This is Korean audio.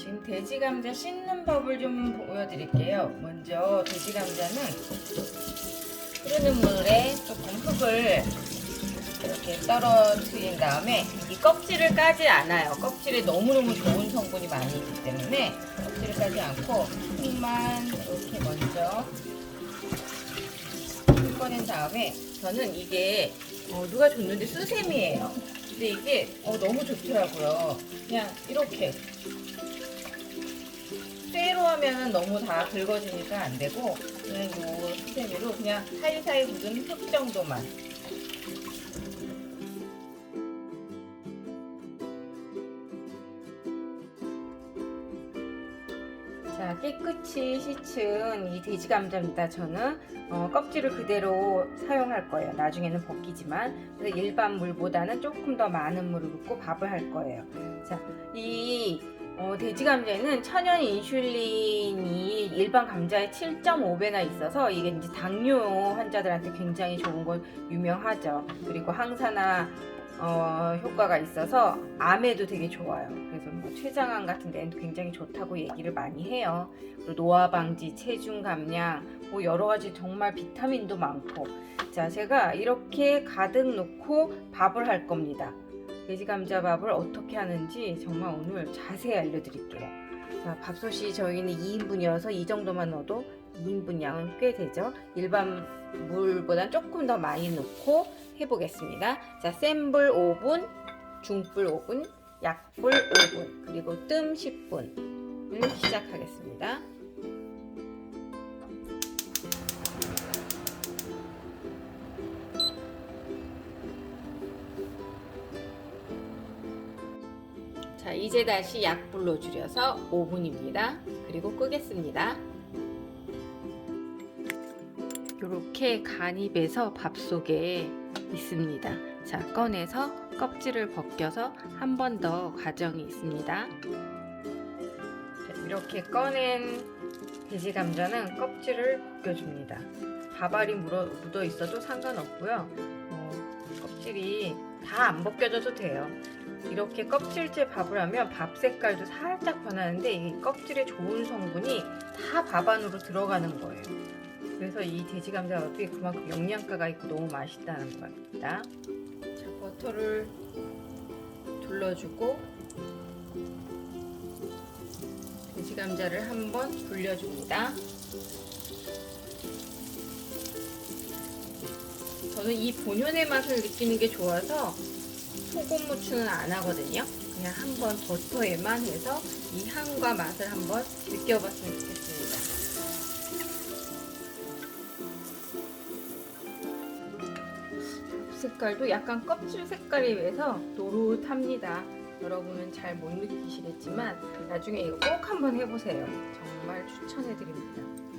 지금 돼지 감자 씻는 법을 좀 보여드릴게요. 먼저 돼지 감자는 흐르는 물에 조금 흙을 이렇게 떨어뜨린 다음에 이 껍질을 까지 않아요. 껍질에 너무너무 좋은 성분이 많이 있기 때문에 껍질을 까지 않고 흙만 이렇게 먼저 흙 꺼낸 다음에 저는 이게 어, 누가 줬는데 수세미예요. 근데 이게 어, 너무 좋더라고요. 그냥 이렇게 쇠로 하면은 너무 다 긁어지니까 안 되고 그냥 요 수세미로 그냥 사이사이 묻은 흙 정도만 자 깨끗이 씻은 이 돼지 감자입니다. 저는 어, 껍질을 그대로 사용할 거예요. 나중에는 벗기지만 그래서 일반 물보다는 조금 더 많은 물을 붓고 밥을 할 거예요. 자이 어, 돼지 감자에는 천연 인슐린이 일반 감자의 7.5배나 있어서 이게 이제 당뇨 환자들한테 굉장히 좋은 건 유명하죠. 그리고 항산화 어, 효과가 있어서 암에도 되게 좋아요. 그래서 뭐 췌장암 같은 데는 굉장히 좋다고 얘기를 많이 해요. 그리고 노화 방지, 체중 감량, 뭐 여러 가지 정말 비타민도 많고. 자, 제가 이렇게 가득 넣고 밥을 할 겁니다. 돼지 감자 밥을 어떻게 하는지 정말 오늘 자세히 알려드릴게요. 자, 밥솥이 저희는 2인분이어서 이 정도만 넣어도 2인분 양은 꽤 되죠. 일반 물보다 조금 더 많이 넣고 해보겠습니다. 자, 센 불 5분, 중불 5분, 약불 5분, 그리고 뜸 10분을 시작하겠습니다. 자, 이제 다시 약불로 줄여서 5분입니다. 그리고 끄겠습니다. 이렇게 간이 배서 밥 속에 있습니다. 자, 꺼내서 껍질을 벗겨서 한 번 더 과정이 있습니다. 자, 이렇게 꺼낸 돼지 감자는 껍질을 벗겨줍니다. 밥알이 묻어, 묻어 있어도 상관없고요. 어, 껍질이 다 안 벗겨져도 돼요. 이렇게 껍질째 밥을 하면 밥 색깔도 살짝 변하는데 이 껍질에 좋은 성분이 다 밥 안으로 들어가는 거예요. 그래서 이 돼지 감자밥이 그만큼 영양가가 있고 너무 맛있다는 겁니다. 자, 버터를 둘러주고 돼지 감자를 한번 불려줍니다. 저는 이 본연의 맛을 느끼는 게 좋아서 소금 무추는 안 하거든요. 그냥 한번 버터에만 해서 이 향과 맛을 한번 느껴봤으면 좋겠습니다. 색깔도 약간 껍질 색깔에 비해서 노릇합니다. 여러분은 잘 못 느끼시겠지만 나중에 이거 꼭 한번 해보세요. 정말 추천해드립니다.